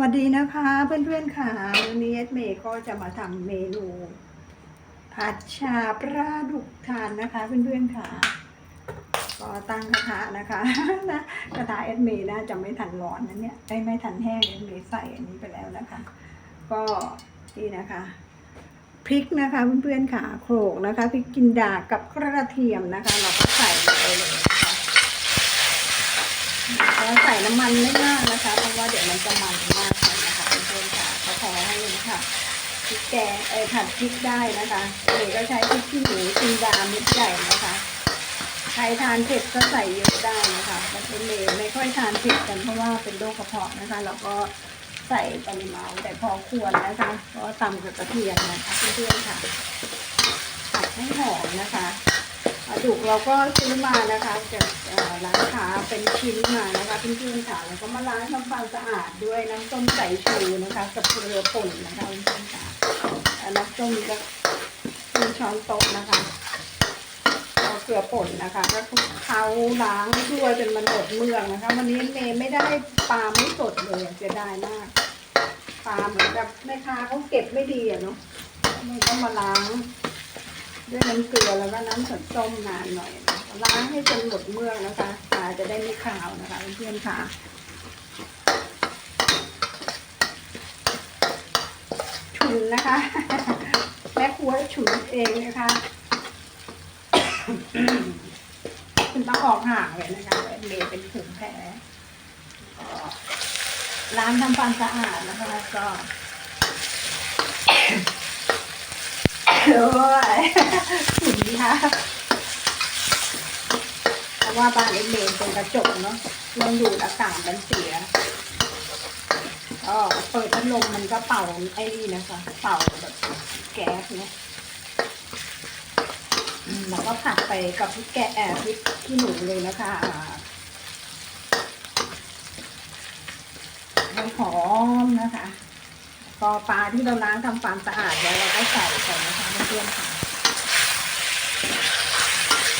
วัสดีนะคะเพื่อนๆค่ะวันนี้เอสเมย์ก็จะมาทำเมนู ผัดชาปลาดุกทานนะคะ เพื่อนๆค่ะก็ตั้งกระทะนะคะนะกระทะเอสเมย์น่าจะไม่ทันร้อนนะเนี่ยไม่ไม่ทันแห้งเอสเมย์ใส่อันนี้ไปแล้วนะคะ ก็นี่นะคะพริกนะคะเพื่อนๆค่ะโขลกนะคะพริกจินดากับกระเทียมนะคะ เราก็ใส่ลงไปเลยนะคะแล้วใส่น้ำมันไม่มากนะคะ เพราะว่าเดี๋ยวมันจะมัน ค่ะพริกแกงเอ้ผัดพริกได้นะคะเดี๋ยก็ใช้พริกขี้หนูจินดาเม็ดใหญ่นะคะใครทานเผ็ดก็ใส่เยอะได้นะคะแต่เป็นเมไม่ค่อยทานเผ็ดกันเพราะว่าเป็นโรคกระเพาะนะคะเราก็ใส่ปริมาณแต่พอควรนะคะก็ตำกับกระเทียมนะคะเพื่อนๆค่ะผัดให้หอมนะคะ ดุกเราก็ซื้อมานะคะจากร้านค้าเป็นชิ้นมานะคะเพื่อนๆค่ะแล้วก็มาล้างทำความสะอาดด้วยน้ำส้มสายชูนะคะกับเกลือป่นนะคะเพื่อนๆค่ะแล้วน้ำส้มก็หนึ่งช้อนโต๊ะนะคะเอาเกลือป่นนะคะก็คลุกเขาล้างทั่วจนมันหมดเมืองนะคะ วันนี้เมย์ไม่ได้ปลาไม่สดเลยเสียดายมากปลาเหมือนกับแม่ค้าเขาเก็บไม่ดีอะเนาะเมย์ต้องมาล้าง ด้วยน้ำเกลือแล้วก็น้ำสับส้มนานหน่อยนะล้างให้จนหมดเมือกนะคะปลาจะได้ไม่ขาวนะคะเพื่อนๆค่ะฉุนนะคะแม่ครัวฉุนเองนะคะคุณต้องออกห่างเลยนะคะเมเป็นถุงแผลล้างทำความสะอาดนะคะก็ โอ้ยขุนค่ะเพราะว่าบ้านเอ็มเมนเป็นกระจกเนาะลองดูดอากาศมันเสียก็เปิดพัดลมมันก็เป่าไอ้นี่นะคะ เป่าแบบแก๊สเนี่ยแล้วก็ผัดไปกับพริกแกะแอบพริกขี้หนูเลยนะคะหอมนะคะ พอปลาที่เราล้างทำความสะอาดแล้วเราก็ใส่ใส่นะคะเพื่อนๆค่ะ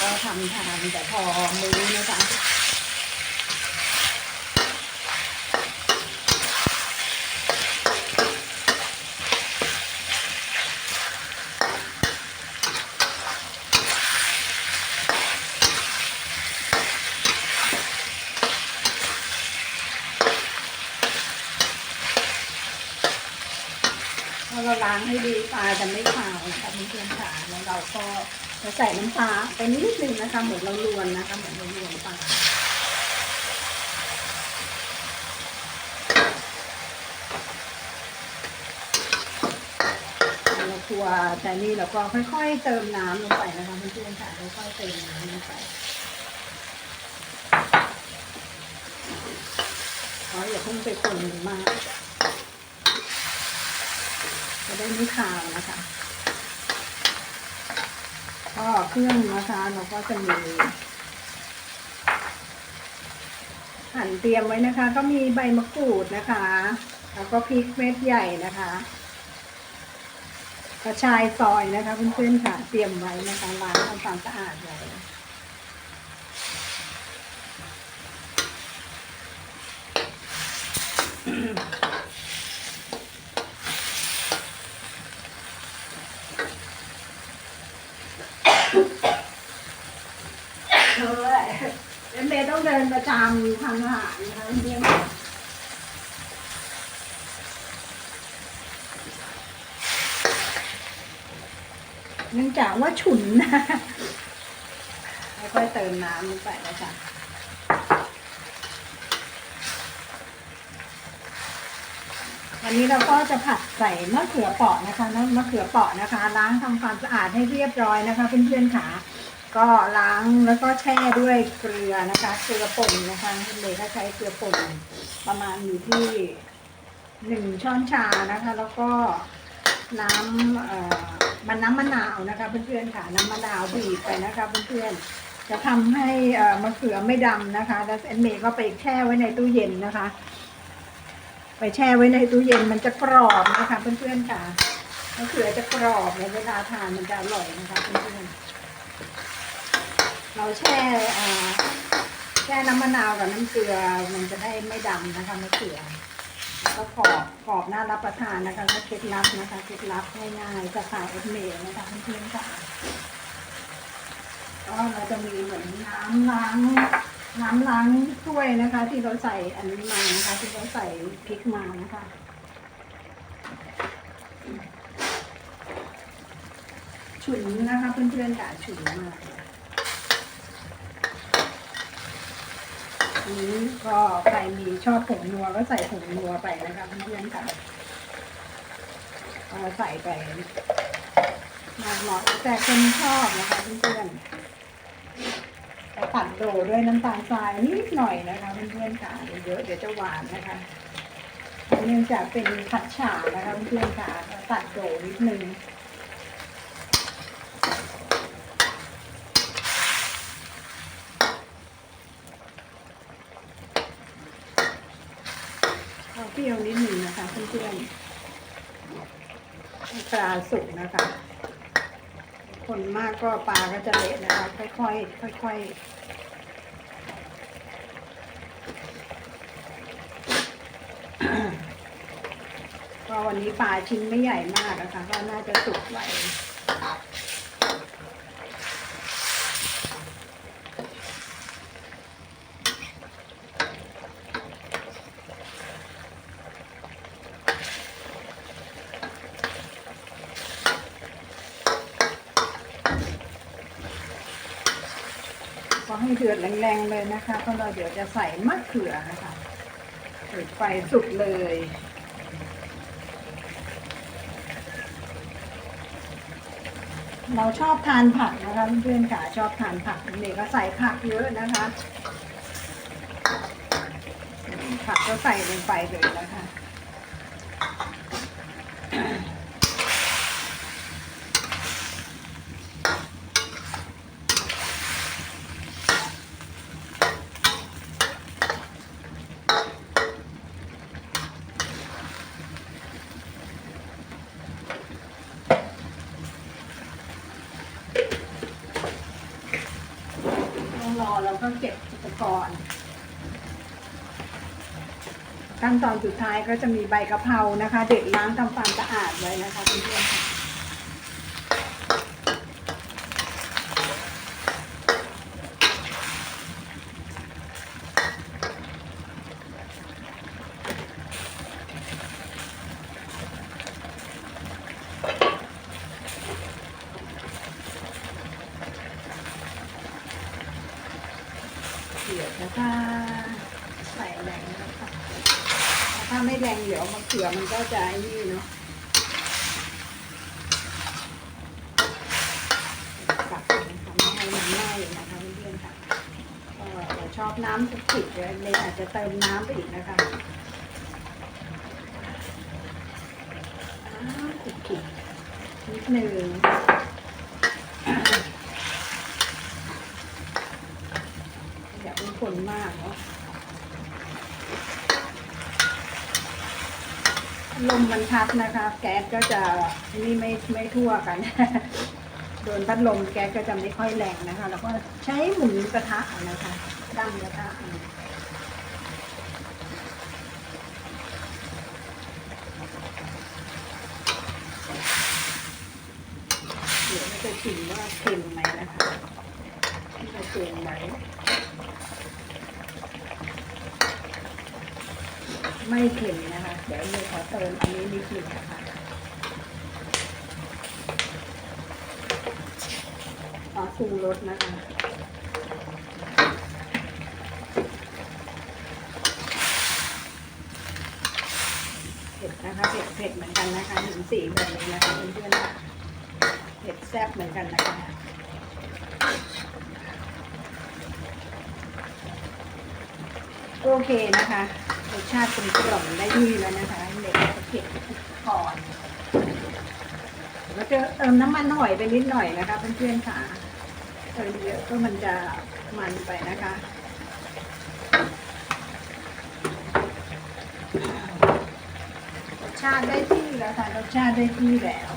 ก็ทำทานแต่พอมื้อนะคะพอเราล้างให้ดีปลาจะไม่ขาวนะคะเพื่อนๆค่ะแล้วเราก็ จะใส่น้ำปลาไปนิดนึงนะคะเหมือนเราลวนนะคะเหมือนเราลวนปลาเราครัวแต่นี่เราก็ค่อยๆเติมน้ำลงไปนะคะเพื่อนๆค่ะค่อยๆเติมน้ำลงไปขออย่าเพิ่งไปคนมากจะได้ไม่คาวนะคะ เครื่องนะคะเราก็จะมีหั่นเตรียมไว้นะคะ ก็มีใบมะกรูดนะคะ แล้วก็พริกเม็ดใหญ่นะคะกระชายซอยนะคะเพื่อนๆค่ะเตรียมไว้นะคะล้างทำความสะอาดไว้ฮ้ยเมย์ ต้องเดินประจำทำอาหารนะคะเพื่อนเนื่องจากว่าฉุนนะค่อยๆเติมน้ำลงไปนะจ๊ะวันนี้เราก็จะผัดใส่มะเขือเปราะนะคะนะมะเขือเปราะนะคะ ล้างทำความสะอาดให้เรียบร้อยนะคะเพื่อนๆค่ะ ก็ล้างแล้วก็แช่ด้วยเกลือนะคะเกลือป่นนะคะเลยถ้าใช้เกลือป่นประมาณอยู่ที่หนึ่งช้อนชานะคะ แล้วก็น้ำเอ่อมันน้ำมะนาวนะคะ เพื่อนๆค่ะน้ำมะนาวบีบไปนะคะ เพื่อนๆจะทำให้เอ่อมะเขือไม่ดำนะคะ แล้วเอนเมก็ไปแช่ไว้ในตู้เย็นนะคะ ไปแช่ไว้ในตู้เย็นมันจะกรอบนะคะ เพื่อนๆค่ะมะเขือจะกรอบเนี่ยเวลาทานมันจะอร่อยนะคะเพื่อนๆ เราแช่แช่น้ำมะนาวกับน้ำเกลือมันจะได้ไม่ดำนะคะมะเขือก็กรอบกรอบน่ารับประทานนะคะก็เคล็ดลับนะคะเคล็ดลับง่ายๆจากสายเอสเมย์นะคะเพื่อนๆค่ะก็เราจะมีเหมือนน้ำล้างน้ำล้างถ้วยนะคะ ที่เราใส่อันนี้มานะคะ ที่เราใส่พริกมานะคะฉุนนะคะเพื่อนๆค่ะฉุนมากเลยอั นี้ก็ใครมีชอบผงนัวก็ใส่ผงนัวไปนะคะเพื่อนๆค่ะก็ใส่ไปมากน้อยแต่คนชอบนะคะเพื่อนๆแล้วตัดโดด้วยน้ำตาลทรายนิดหน่อยนะคะเพื่อนๆค่ะเยอะเดี๋ยวจะหวานนะคะเนื่องจากเป็นผัดฉ่านะคะเพื่อนๆค่ะตัดโดนิดนึง เอาเปรี้ยวนิดหนึ่งนะคะเพื่อนๆปลาสุกนะคะ คนมากก็ปลาก็จะเละนะคะ ค่อยๆค่อยๆก็วันนี้ปลาชิ้นไม่ใหญ่มากนะคะ ก็น่าจะสุกไว ก็ให้เดือดแรงๆ เลยนะคะเพราะเราเดี๋ยวจะใส่มะเขือนะคะเปิดไฟสุกเลย เราชอบทานผักนะคะเพื่อนๆค่ะชอบทานผักเด็กก็ใส่ผักเยอะนะคะผักก็ใส่ลงไปเลยนะคะ ต้องรอเราก็เก็บอุปกรณ์ ขั้น ตอนสุดท้ายก็จะมีใบกะเพรานะคะ เด็ดล้างทำความสะอาดไว้นะคะเพื่อนๆค่ะเดี๋ยวนะคะใส่แรงนะคะถ้าไม่แรงเดี๋ยวมะเขือมันก็จะไอ้นี่เนาะกลับนะคะไม่ให้มันไหม้นะคะเพื่อนๆค่ะก็ชอบน้ำสุกิเลยเลยอาจจะเติมน้ำไปอีกนะคะน้ำสุกินิดหนึ่งอย่าเป็นคนมากเนาะ ลมมันพัดนะคะ แก๊สก็จะนี่ไม่ไม่ทั่วกัน โดนพัดลมแก๊สก็จะไม่ค่อยแรงนะคะ แล้วก็ใช้หมุนกระทะนะคะดั้งกระทะเดี๋ยวจะชิมว่าเค็มไหมนะคะที่เราเตรียมไว้ ไม่เค็มนะคะ เดี๋ยวเลยขอเติมอันนี้นิดหนึงนะคะขอปรุงรสนะคะเผ็ดนะคะเผ็ดเผ็ดเหมือนกันนะคะเห็นสีแบบนี้นะคะเพื่อนๆเผ็ดแซ่บเหมือนกันนะคะโอเคนะคะ รสชาติกลมกล่อมได้ที่แล้วนะคะเด็กเผ็ดก่อนแล้วจะเติมน้ำมันหอยไปนิดหน่อยนะคะเพื่อนๆค่ะเติมเยอะก็มันจะมันไปนะคะรสชาติได้ที่แล้วค่ะรสชาติได้ที่แล้ว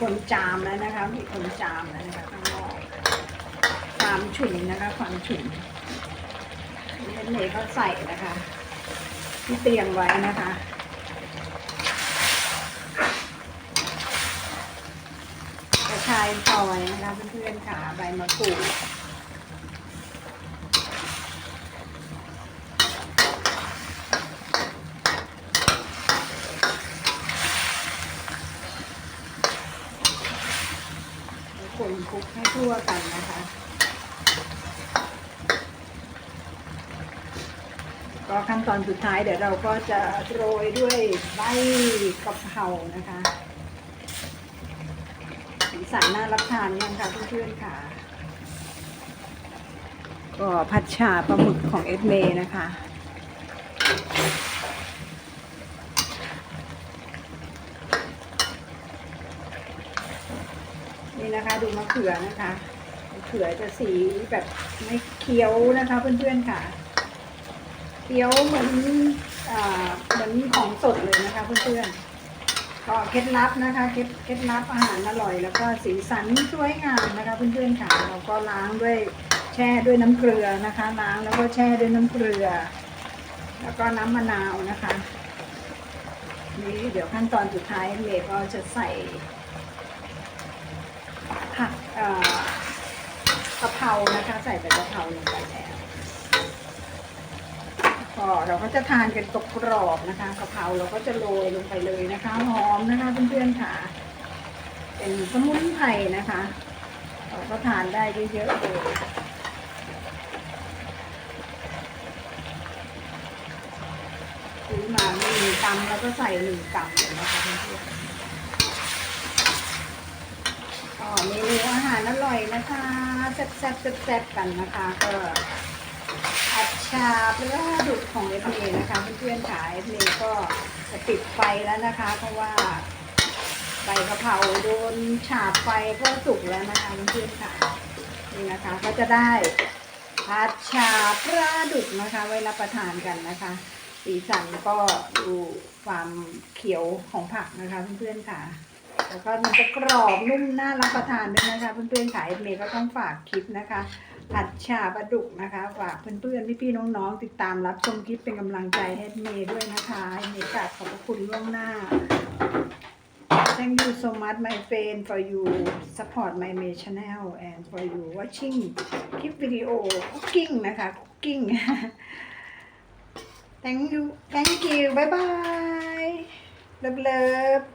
คนจามแล้วนะคะ มีคนจามแล้วนะคะข้างนอกจามฉุนนะคะความฉุนนี่เน่ก็ใส่นะคะ ที่เตรียมไว้นะคะกระชายซอยนะคะเพื่อนๆค่ะใบมะกรูด คนคลุกให้ทั่วกันนะคะ ก็ขั้นตอนสุดท้ายเดี๋ยวเราก็จะโรยด้วยใบกะเพรานะคะสีสันน่ารับทานยังค่ะเพื่อนๆค่ะ ก็ผัดชาปลาหมึกของเอสเมนะคะ นะคะ ดูมะเขือนะคะมะเขือจะสีแบบไม่เคี้ยวนะคะเพื่อนๆค่ะเคี้ยวเหมือนอ่าเหมือนของสดเลยนะคะ เพื่อนๆก็เคล็ดลับนะคะเคล็ดเคล็ดลับอาหารอร่อยแล้วก็สีสันสวยงามนะคะ เพื่อนๆค่ะเราก็ล้างด้วยแช่ด้วยน้ำเกลือนะคะ ล้างแล้วก็แช่ด้วยน้ำเกลือ แล้วก็น้ำมะนาวนะคะนี่เดี๋ยวขั้นตอนสุดท้ายเมย์ก็จะใส่ กะเพรานะคะ ใส่ใบกะเพราลงไปแล้วก็เราก็จะทานกันกรอบนะคะกะเพราเราก็จะโรยลงไปเลยนะคะหอมนะคะเพื่อนๆค่ะ เป็นสมุนไพรนะคะเราก็ทานได้เยอะๆเลยซื้อมาหนึ่งกรัมแล้วก็ใส่หนึ่งกรัมเลยนะคะเพื่อนๆ ก็เมนูอาหารอร่อยนะคะแซ่บๆแซ่บกันนะคะ ก็ผัดชาปลาดุกของเอฟเอนะคะเพื่อนๆขายเอฟเอก็จะปิดไฟแล้วนะคะ เพราะว่าใบกะเพราโดนฉาบไฟก็สุกแล้วนะคะเพื่อนๆค่ะนี่นะคะก็จะได้ผัดชาปลาดุกนะคะ ไว้รับประทานกันนะคะ สีสันก็ดูความเขียวของผักนะคะเพื่อนๆค่ะ แล้วก็มันจะกรอบนุ่มน่ารับประทานด้วยนะคะ เพื่อนๆขายเอฟเอก็ต้องฝากคลิปนะคะผัดชาปลาดุกนะคะฝากเพื่อนๆพี่ๆน้องๆติดตามรับชมคลิปเป็นกำลังใจให้เมย์ด้วยนะคะเมย์กราบขอบพระคุณล่วงหน้า Thank you so much my friend for you support my m a channel and for you watching คลิปวิดีโอ cooking นะคะ cooking Thank you Thank you bye bye love love